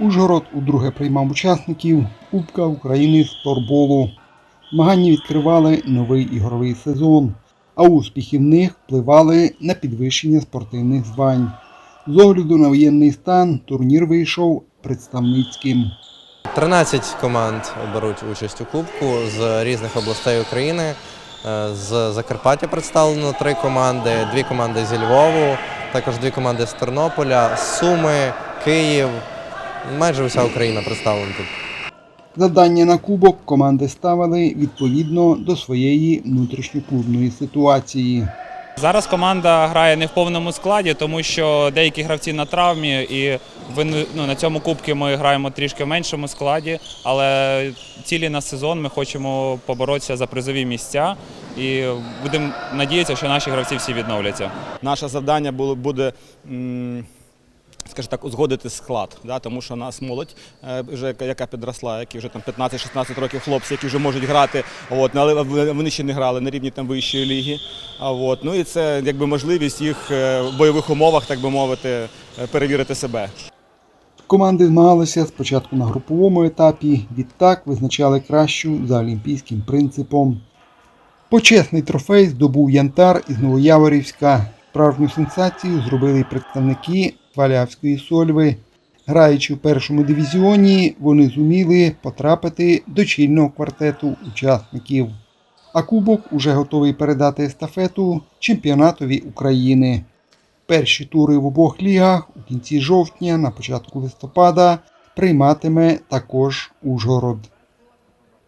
Ужгород удруге приймав учасників Кубка України з торболу. Змагання відкривали новий ігровий сезон, а успіхи в них впливали на підвищення спортивних звань. З огляду на воєнний стан турнір вийшов представницьким. 13 команд беруть участь у кубку з різних областей України. Е, З Закарпаття представлено три команди, дві команди зі Львову, також дві команди з Тернополя, Суми, Київ. Майже вся Україна представлена тут. Завдання на кубок команди ставили відповідно до своєї внутрішньоклубної ситуації. Зараз команда грає не в повному складі, тому що деякі гравці на травмі, і ну, на цьому кубці ми граємо трішки в меншому складі. Але цілі на сезон ми хочемо поборотися за призові місця і будемо надіятися, що наші гравці всі відновляться. Наше завдання було, буде, м, скажімо так, узгодити склад, да, тому що у нас молодь, е, вже, яка- підросла, які вже там 15-16 років хлопці, які вже можуть грати, от, але вони ще не грали на рівні там, вищої ліги. А, от, ну і це якби можливість їх е, в бойових умовах, так би мовити, е, перевірити себе. Команди змагалися спочатку на груповому етапі, відтак визначали кращу за олімпійським принципом. Почесний трофей здобув Янтар із Новояворівська. Справжню сенсацію зробили представники Валявської сольви. Граючи в першому дивізіоні, вони зуміли потрапити до чільного квартету учасників. А кубок уже готовий передати естафету чемпіонатові України. Перші тури в обох лігах у кінці жовтня, на початку листопада прийматиме також Ужгород.